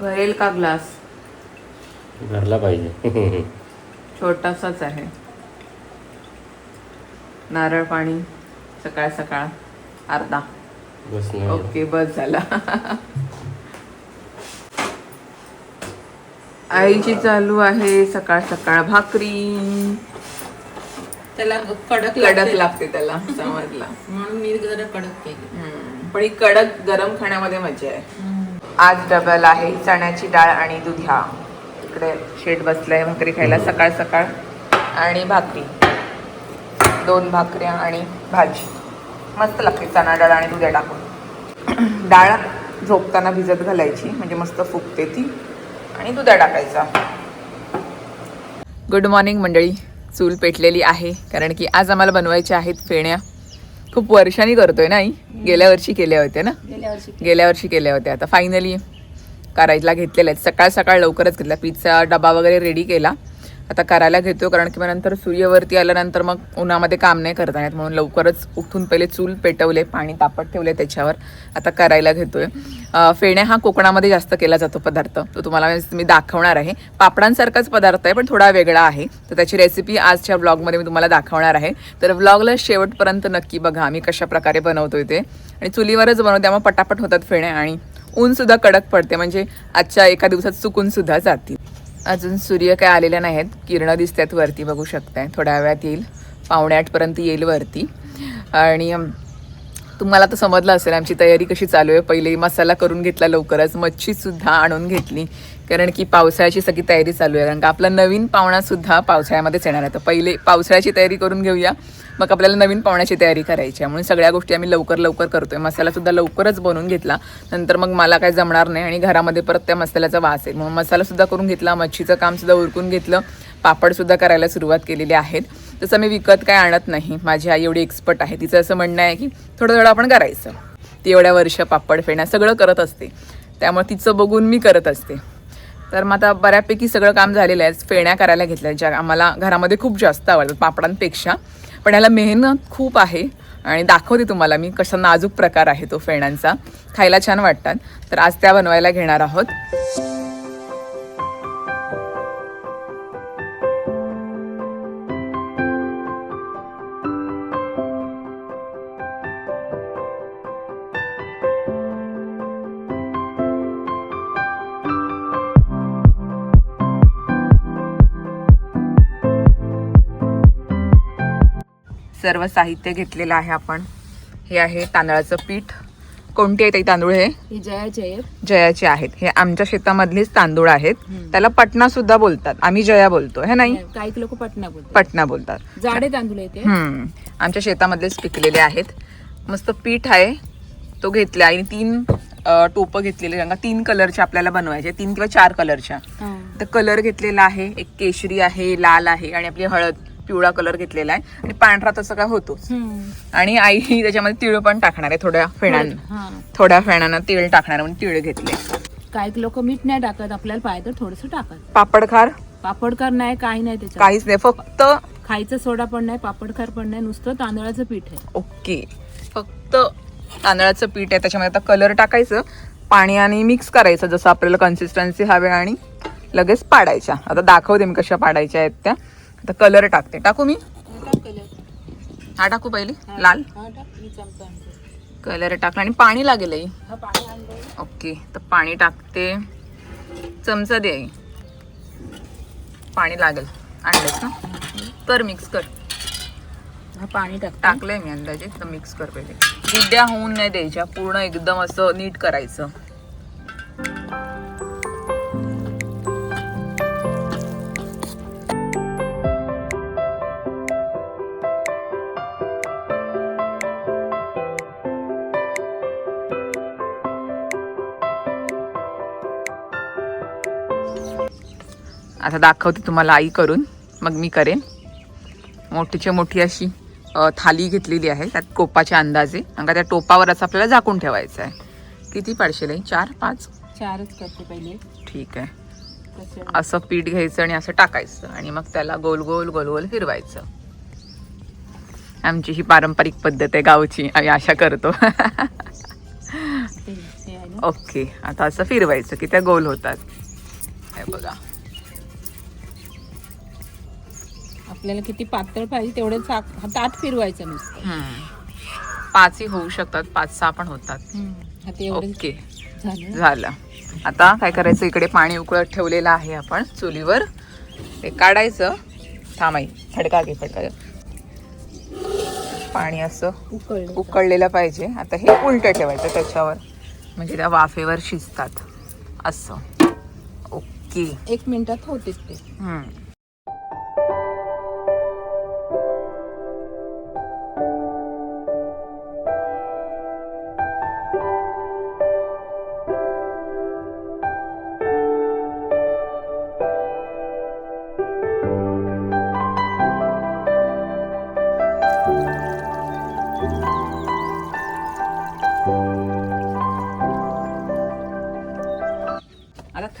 भरेल का ग्लास? भरला पाहिजे. छोटासाच आहे. नारळ पाणी सकाळ सकाळ अर्धा. बस नाही ओके बस झाला. आईची चालू आहे सकाळ सकाळ भाकरी. त्याला कडक कडक लागते. त्याला समजला. म्हणून मी जरा कडक केली. हम्म. पण ही कडक गरम खाण्यामध्ये मजा आहे. आज डबल आहे चण्याची डाळ आणि दुध्या इकडे शेड बसलं आहे भाकरी खायला सकाळ सकाळ. आणि भाकरी. दोन भाकऱ्या आणि भाजी. मस्त लागते चणा डाळ आणि दुध्या टाकून. डाळ झोपताना भिजत घालायची म्हणजे मस्त फुगते ती. आणि दुधा टाकायचा. गुड मॉर्निंग मंडळी. चूल पेटलेली आहे कारण की आज आम्हाला बनवायच्या आहेत फेण्या. खूप वर्षांनी करतोय ना आई? गेल्या वर्षी केल्या होत्या ना? गेल्या वर्षी गेल्या वर्षी केल्या होत्या. आता फायनली करायला घेतलेल्या आहेत. सकाळ सकाळ लवकरच घेतला. पिझ्झा डबा वगैरे रेडी केला. आता करायला घेतो कारण की मग नंतर सूर्यवरती आल्यानंतर मग उन्हामध्ये काम नाही करता येत म्हणून लवकरच उठून पहिले चूल पेटवले पाणी तापत ठेवले त्याच्यावर आता करायला घेतोय. अं, फेण्या हा कोकणामध्ये जास्त केला जातो पदार्थ. तो तुम्हाला मी दाखवणार आहे. पापडांसारखाच पदार्थ आहे पण थोडा वेगळा आहे. तर त्याची रेसिपी आजच्या ब्लॉगमध्ये मी तुम्हाला दाखवणार आहे. तर ब्लॉगला शेवटपर्यंत नक्की बघा आम्ही कशाप्रकारे बनवतो बनवतोय ते. आणि चुलीवरच बनवतो त्यामुळे पटापट होतात फेण्या आणि ऊनसुद्धा कडक पडते म्हणजे आजच्या एका दिवसात चुकूनसुद्धा जातील. अजून सूर्य काय आलेले नाहीत. किरणं दिसतात वरती बघू शकताय. थोड्या वेळात येईल. पावणे आठपर्यंत येईल वरती. आणि तुम्हाला तर समजलं असेल आमची तयारी कशी चालू आहे. पहिले मसाला करून घेतला लवकरच. मच्छीसुद्धा आणून घेतली. कारण की पावसाळ्याची सगळी तयारी चालू आहे. कारण का आपला नवीन पाहुणासुद्धा पावसाळ्यामध्येच येणार आहे. तर पहिले पावसाळ्याची तयारी करून घेऊया. मग आपल्याला नवीन पाहुण्याची तयारी करायची आहे. म्हणून सगळ्या गोष्टी आम्ही लवकर लवकर करतोय. मसालासुद्धा लवकरच बनवून घेतला. नंतर मग मला काय जमणार नाही आणि घरामध्ये परत त्या मसाल्याचा वास आहे म्हणून मसालासुद्धा करून घेतला. मच्छीचं कामसुद्धा उरकून घेतलं. पापडसुद्धा करायला सुरुवात केलेली आहेत. तसं मी विकत काय आणत नाही. माझी आई एवढी एक्सपर्ट आहे. तिचं असं म्हणणं आहे की थोडं थोडं आपण करायचं. ती एवढ्या वर्ष पापड फेण्या सगळं करत असते. त्यामुळे तिचं बघून मी करत असते. तर मग आता बऱ्यापैकी सगळं काम झालेलं आहे. फेण्या करायला घेतल्या ज्या आम्हाला घरामध्ये खूप जास्त आवडतात पापडांपेक्षा. पण याला मेहनत खूप आहे आणि दाखवते तुम्हाला मी कसा नाजूक प्रकार आहे तो फेण्यांचा. खायला छान वाटतात. तर आज त्या बनवायला घेणार आहोत. सर्व साहित्य घेतलेलं आहे आपण. हे आहे तांदळाचं पीठ. कोणते आहेत तांदूळ हे? जयाचे जयाचे आहेत. हे आमच्या शेतामधलेच तांदूळ आहेत. त्याला पटना सुद्धा बोलतात. आम्ही जया बोलतो हे नाही? काही लोक पटना बोलतात. पटना बोलतात. जाडे तांदूळ येते हम्म. आमच्या शेतामधलेच पिकलेले आहेत. मस्त पीठ आहे. तो घेतला आणि तीन टोपं घेतलेले का तीन कलरच्या आपल्याला बनवायचे. तीन किंवा चार कलरच्या. तर कलर घेतलेला आहे. एक केशरी आहे लाल आहे आणि आपली हळद. पिवळा कलर घेतलेला आहे आणि पांढरा तसं काय होतोच. आणि आई त्याच्यामध्ये तिळ पण टाकणार आहे थोड्या फेणांना. हा. थोड्या फेणांना तिळ टाकणार म्हणून तिळ घेतले. काही लोक मीठ नाही टाकत आपल्याला पाहिजे तर थोडस टाकत. पापडखार? पापडकार नाही काही नाही त्याच्यात. काहीच नाही फक्त खायचं सोडा पण नाही पापडखार पण नाही नुसतं तांदळाचं पीठ आहे. ओके. फक्त तांदळाचं पीठ आहे त्याच्यामध्ये आता कलर टाकायचं पाणी आणि मिक्स करायचं जसं आपल्याला कन्सिस्टन्सी हवे आणि लगेच पाडायच्या. आता दाखवते मी कशा पाडायच्या आहेत त्या. आता कलर टाकते. टाकू मी? हा टाकू पहिले? लाल? कलर टाकला आणि पाणी लागेल आई. ओके तर पाणी टाकते. चमचा दे आई. पाणी लागेल. आणलंच ना? कर मिक्स कर. हा पाणी टाक टाकलंय मी अंदाजे तर मिक्स कर पहिले. गुड्ड्या होऊन नाही द्यायच्या. पूर्ण एकदम असं नीट करायचं. आता दाखवते तुम्हाला आई करून. मग मी करेन. मोठीच्या मोठी अशी थाली घेतलेली आहे. त्यात कोपाच्या अंदाजे. का त्या टोपावरच आपल्याला झाकून ठेवायचं आहे. किती पाडशेल आहे? चार पाच? चारच करते पहिले. ठीक आहे. असं पीठ घ्यायचं आणि असं टाकायचं. आणि मग त्याला गोल गोल गोल गोल फिरवायचं. आमची ही पारंपरिक पद्धत आहे गावची. आम्ही अशा करतो. ओके. आता असं फिरवायचं की त्या गोल होतात. हे बघा. आपल्याला किती पातळ पाहिजे तेवढं हा ताट फिरवायचं नुसतं. पाचही होऊ शकतात पाच सहा पण होतात. ओके. झालं. झालं. आता काय करायचं? इकडे पाणी उकळत ठेवलेलं आहे आपण चुलीवर. ते काढायचं. थांबाई फडका घे फडका. पाणी असं उकळलं. उकळलेलं पाहिजे. आता हे उलटं ठेवायचं त्याच्यावर. म्हणजे त्या वाफेवर शिजतात. असं. ओके. एक मिनिटात होतेच ते.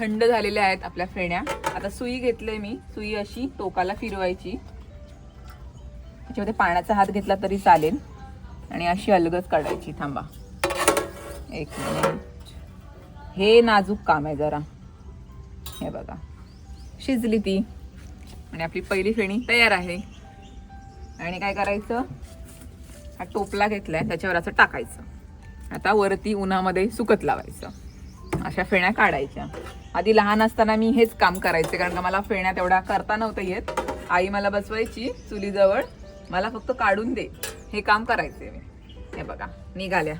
थंड झालेल्या आहेत आपल्या फेण्या. आता सुई घेतलंय मी. सुई अशी टोकाला फिरवायची. त्याच्यामध्ये पाण्याचा हात घेतला तरी चालेल. आणि अशी अलगच काढायची. थांबा. एक मिनिट. हे नाजूक काम आहे जरा. हे बघा. शिजली ती. आणि आपली पहिली फेणी तयार आहे. आणि काय करायचं? हा टोपला घेतलाय. त्याच्यावर असं टाकायचं. आता वरती उन्हामध्ये सुकत लावायचं. अशा फेण्या काढायच्या. आधी लहान असताना मी हेच काम करायचे कारण का मला फेण्या तेवढ्या करता नव्हतं येत. आई मला बसवायची चुलीजवळ मला फक्त काढून दे. हे काम करायचे मी. हे बघा निघाल्या.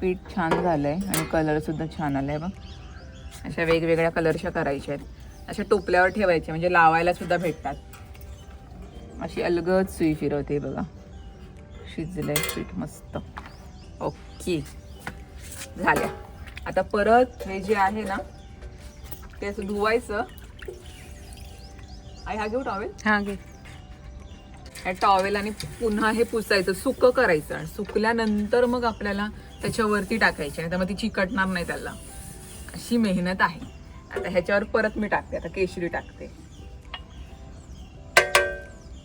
पीठ छान झालंय आणि कलर सुद्धा छान आलाय बघ. अशा वेगवेगळ्या कलरच्या करायच्या आहेत. अशा टोपल्यावर ठेवायच्या म्हणजे लावायला सुद्धा भेटतात. अशी अलगद सुई फिरवते बघा. शिजलंय पीठ मस्त ओके. झाल्या. आता परत हे जे आहे ना ते असं धुवायचं. आई हा घेऊ टॉवेल हा घे. या टॉवेल आणि पुन्हा हे पुसायचं सुकं करायचं. आणि सुकल्यानंतर मग आपल्याला त्याच्यावरती टाकायचे. आणि त्यामध्ये चिकटणार नाही त्याला. अशी मेहनत आहे. आता ह्याच्यावर परत मी टाकते. आता केशरी टाकते.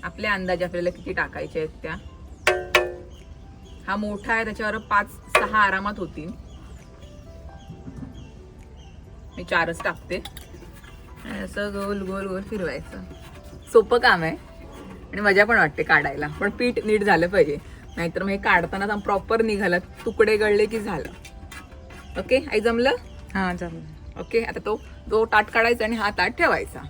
आपल्या अंदाजे आपल्याला किती टाकायचे आहेत त्या? हा मोठा आहे त्याच्यावर पाच सहा आरामात होतील. मी चारच टाकते. असं गोल गोल गोल फिरवायचं. सोपं काम आहे. आणि मजा पण वाटते काढायला. पण पीठ नीट झालं पाहिजे. नाहीतर मग हे काढताना प्रॉपर निघालं तुकडे गळले की झालं. ओके आई जमलं? हा जमलं. ओके आता तो तो ताट काढायचा आणि हा ताट ठेवायचा.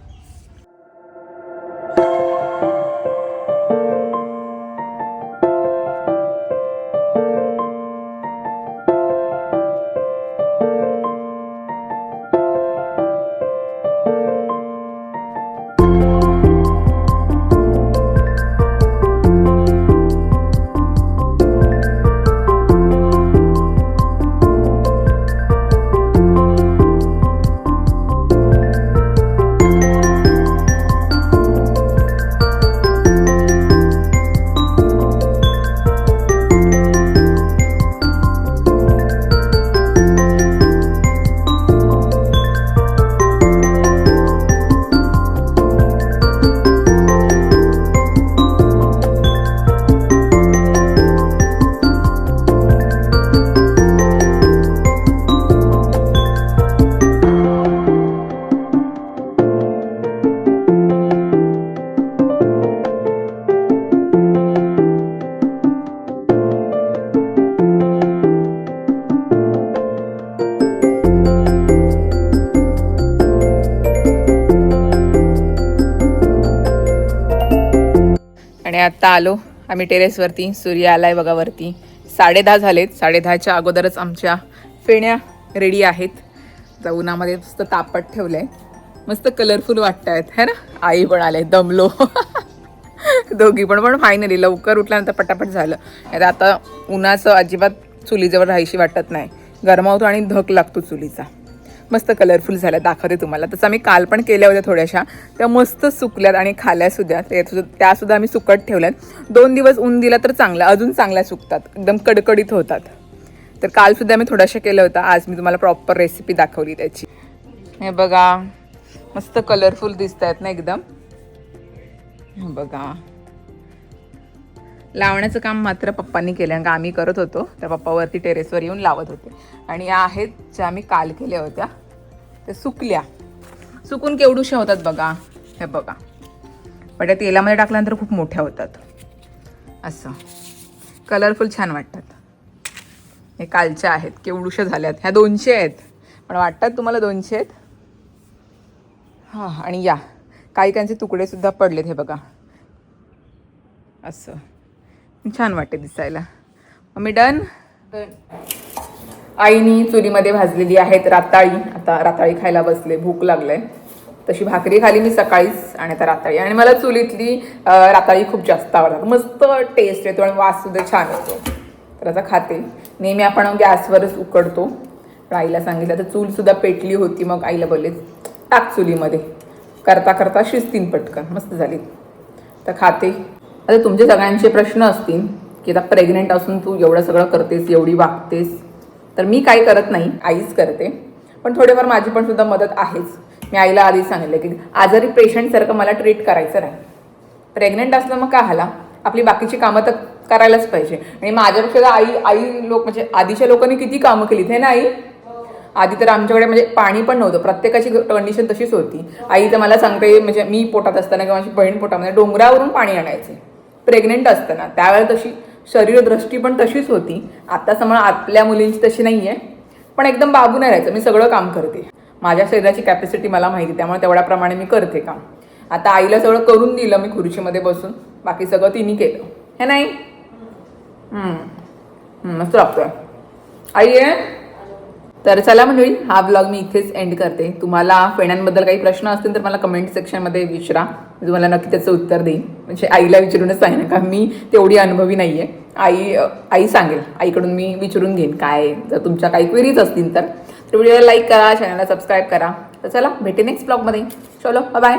आणि आलो. आम्ही टेरेसवरती सूर्य आलाय बघा वरती. साडेदहा झालेत. साडेदहाच्या अगोदरच आमच्या फेण्या रेडी आहेत. आता उन्हामध्ये मस्त तापट ठेवलं आहे मस्त कलरफुल वाटत आहेत है ना? आई पण आले दमलो. दोघी पण. पण फायनली लवकर उठल्यानंतर पटापट झालं. आता आता उन्हाचं अजिबात चुलीजवळ राहायशी वाटत नाही. गरमावतो आणि धक लागतो चुलीचा. मस्त कलरफुल झाल्या दाखवते तुम्हाला. तसं आम्ही काल पण केल्या होत्या थोड्याशा. त्या मस्त सुकल्यात आणि खाल्या सुद्धा. त्या सुद्धा आम्ही सुकट ठेवल्यात. दोन दिवस ऊन दिला तर चांगला अजून चांगल्या सुकतात. एकदम कडकडीत होतात. तर काल सुद्धा मी थोड्याशा केलं होतं आज मी तुम्हाला प्रॉपर रेसिपी दाखवली त्याची. हे बघा. मस्त कलरफुल दिसत आहेत ना एकदम. बघा. लावण्याचं काम मात्र पप्पांनी केलं कारण का आम्ही करत होतो. त्या पप्पावरती टेरेसवर येऊन लावत होते. आणि या आहेत ज्या आम्ही काल केल्या होत्या. ते सुकल्या. सुकून केवढूशा होतात बघा. हे बघा. पण त्या तेलामध्ये टाकल्यानंतर खूप मोठ्या होतात. असं. कलरफुल छान वाटतात. हे कालच्या आहेत. केवढूशा झाल्यात. ह्या दोनशे आहेत. पण वाटतात तुम्हाला दोनशे आहेत? हां आणि या. काही काहींचे तुकडेसुद्धा पडलेत हे बघा. असं. छान वाटते दिसायला. मम्मी डन आईनी चुलीमध्ये भाजलेली आहेत राताळी. आता राताळी खायला बसले भूक लागले तशी भाकरी खाली मी सकाळीच आणि आता राताळी. आणि मला चुलीतली राताळी खूप जास्त आवडतात. मस्त टेस्ट येतो आणि वास सुद्धा छान येतो. तर आता खाते. नेहमी आपण गॅसवरच उकडतो. पण आईला सांगितलं तर चूलसुद्धा पेटली होती. मग आईला बोलले टाक चुलीमध्ये. करता करता शिजतीन पटकन. मस्त झाली. तर खाते. आता तुमचे सगळ्यांचे प्रश्न असतील की आता प्रेग्नेंट असून तू एवढं सगळं करतेस एवढी वागतेस. तर मी काही करत नाही आईच करते. पण थोडेफार माझी पण सुद्धा मदत आहेच. मी आईला आधीच सांगितलं की आजारी पेशंटसारखं मला ट्रीट करायचं नाही. प्रेग्नंट असलं मग काय हाला आपली बाकीची कामं तर करायलाच पाहिजे. आणि माझ्यापेक्षा आई आई लोक म्हणजे आधीच्या लोकांनी किती कामं केलीत हे ना आई? आधी तर आमच्याकडे म्हणजे पाणी पण नव्हतं. प्रत्येकाची कंडिशन तशीच होती. आई तर मला सांगते म्हणजे मी पोटात असताना किंवा माझी बहीण पोटामध्ये डोंगरावरून पाणी आणायचे. प्रेग्नेंट असताना. त्यावेळेला तशी शरीरदृष्टी पण तशीच होती. आता समज आपल्या मुलींची तशी नाही आहे पण एकदम बाबू नाही राहायचं. मी सगळं काम करते. माझ्या शरीराची कॅपॅसिटी मला माहिती त्यामुळे तेवढ्याप्रमाणे मी करते काम. आता आईला सगळं करून दिलं मी खुर्चीमध्ये बसून. बाकी सगळं तिने केलं. हे नाही? हम्म. हम्म, मस्त लागतोय आई आहे तर चला मंडळी हा ब्लॉग मी इथेच एंड करते. तुम्हाला फेण्यांबद्दल काही प्रश्न असतील तर मला कमेंट सेक्शनमध्ये विचारा. म्हणजे मी तुम्हाला नक्की त्याचं उत्तर देईन. म्हणजे आईला विचारूनच सांगेन का मी तेवढी अनुभवी नाही आहे आई आई सांगेल. आईकडून मी विचारून घेईन काय जर तुमच्या काही क्वेरीज असतील तर. तर व्हिडिओला लाईक करा चॅनलला सबस्क्राईब करा. तर चला भेटे नेक्स्ट ब्लॉगमध्ये चलो बाय